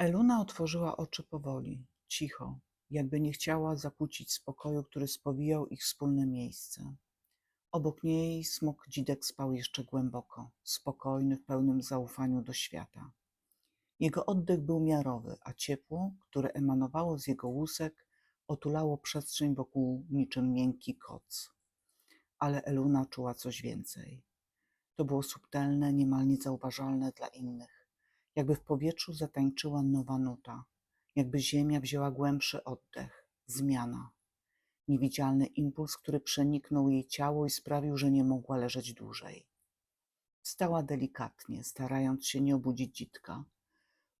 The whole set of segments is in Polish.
Eluna otworzyła oczy powoli, cicho, jakby nie chciała zakłócić spokoju, który spowijał ich wspólne miejsce. Obok niej smok dzidek spał jeszcze głęboko, spokojny, w pełnym zaufaniu do świata. Jego oddech był miarowy, a ciepło, które emanowało z jego łusek, otulało przestrzeń wokół niczym miękki koc. Ale Eluna czuła coś więcej. To było subtelne, niemal niezauważalne dla innych. Jakby w powietrzu zatańczyła nowa nuta, jakby ziemia wzięła głębszy oddech, zmiana. Niewidzialny impuls, który przeniknął jej ciało i sprawił, że nie mogła leżeć dłużej. Wstała delikatnie, starając się nie obudzić dzitka.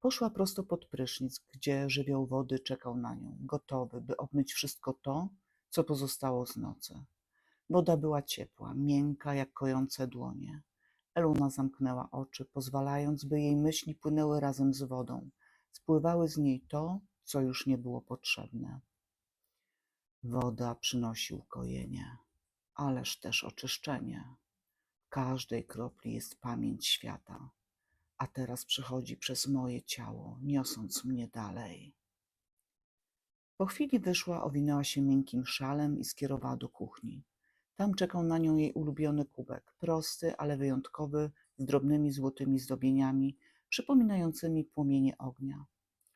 Poszła prosto pod prysznic, gdzie żywioł wody czekał na nią, gotowy, by obmyć wszystko to, co pozostało z nocy. Woda była ciepła, miękka jak kojące dłonie. Eluna zamknęła oczy, pozwalając, by jej myśli płynęły razem z wodą. Spływały z niej to, co już nie było potrzebne. Woda przynosi ukojenie, ależ też oczyszczenie. W każdej kropli jest pamięć świata, a teraz przychodzi przez moje ciało, niosąc mnie dalej. Po chwili wyszła, owinęła się miękkim szalem i skierowała do kuchni. Tam czekał na nią jej ulubiony kubek, prosty, ale wyjątkowy, z drobnymi złotymi zdobieniami, przypominającymi płomienie ognia.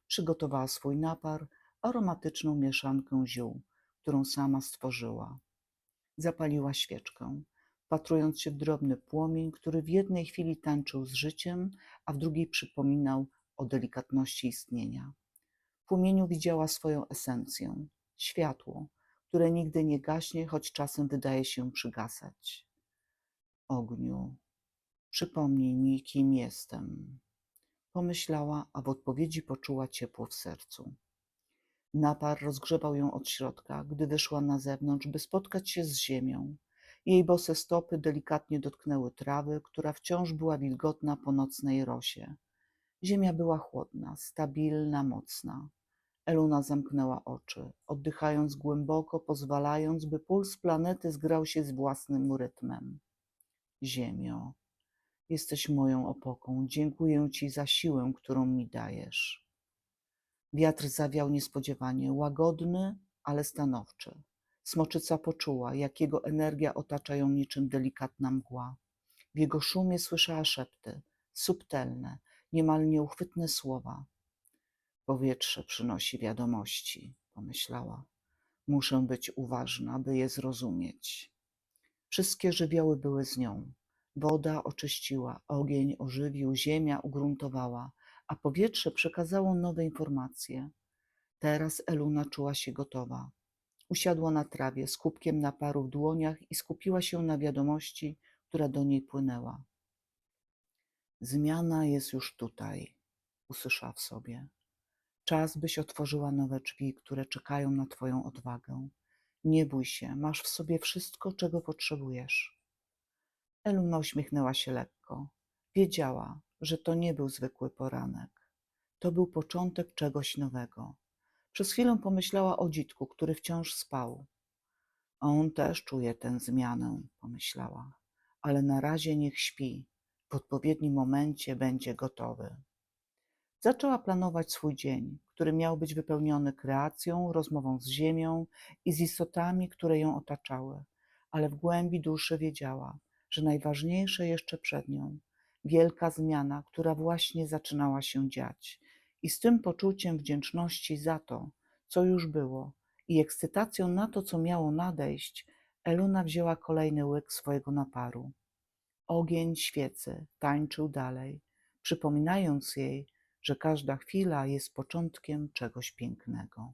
Przygotowała swój napar, aromatyczną mieszankę ziół, którą sama stworzyła. Zapaliła świeczkę, wpatrując się w drobny płomień, który w jednej chwili tańczył z życiem, a w drugiej przypominał o delikatności istnienia. W płomieniu widziała swoją esencję, światło, które nigdy nie gaśnie, choć czasem wydaje się przygasać. Ogniu, przypomnij mi, kim jestem. Pomyślała, a w odpowiedzi poczuła ciepło w sercu. Napar rozgrzewał ją od środka, gdy wyszła na zewnątrz, by spotkać się z ziemią. Jej bose stopy delikatnie dotknęły trawy, która wciąż była wilgotna po nocnej rosie. Ziemia była chłodna, stabilna, mocna. Eluna zamknęła oczy, oddychając głęboko, pozwalając, by puls planety zgrał się z własnym rytmem. Ziemio, jesteś moją opoką. Dziękuję ci za siłę, którą mi dajesz. Wiatr zawiał niespodziewanie, łagodny, ale stanowczy. Smoczyca poczuła, jak jego energia otacza ją niczym delikatna mgła. W jego szumie słyszała szepty, subtelne, niemal nieuchwytne słowa. Powietrze przynosi wiadomości, pomyślała. Muszę być uważna, by je zrozumieć. Wszystkie żywioły były z nią. Woda oczyściła, ogień ożywił, ziemia ugruntowała, a powietrze przekazało nowe informacje. Teraz Eluna czuła się gotowa. Usiadła na trawie z kubkiem naparu w dłoniach i skupiła się na wiadomości, która do niej płynęła. Zmiana jest już tutaj, usłyszała w sobie. Czas, byś otworzyła nowe drzwi, które czekają na Twoją odwagę. Nie bój się, masz w sobie wszystko, czego potrzebujesz. Eluna uśmiechnęła się lekko. Wiedziała, że to nie był zwykły poranek. To był początek czegoś nowego. Przez chwilę pomyślała o dzitku, który wciąż spał. On też czuje tę zmianę, pomyślała, ale na razie niech śpi. W odpowiednim momencie będzie gotowy. Zaczęła planować swój dzień, który miał być wypełniony kreacją, rozmową z ziemią i z istotami, które ją otaczały, ale w głębi duszy wiedziała, że najważniejsze jeszcze przed nią wielka zmiana, która właśnie zaczynała się dziać. I z tym poczuciem wdzięczności za to, co już było, i ekscytacją na to, co miało nadejść, Eluna wzięła kolejny łyk swojego naparu. Ogień świecy tańczył dalej, przypominając jej, że każda chwila jest początkiem czegoś pięknego.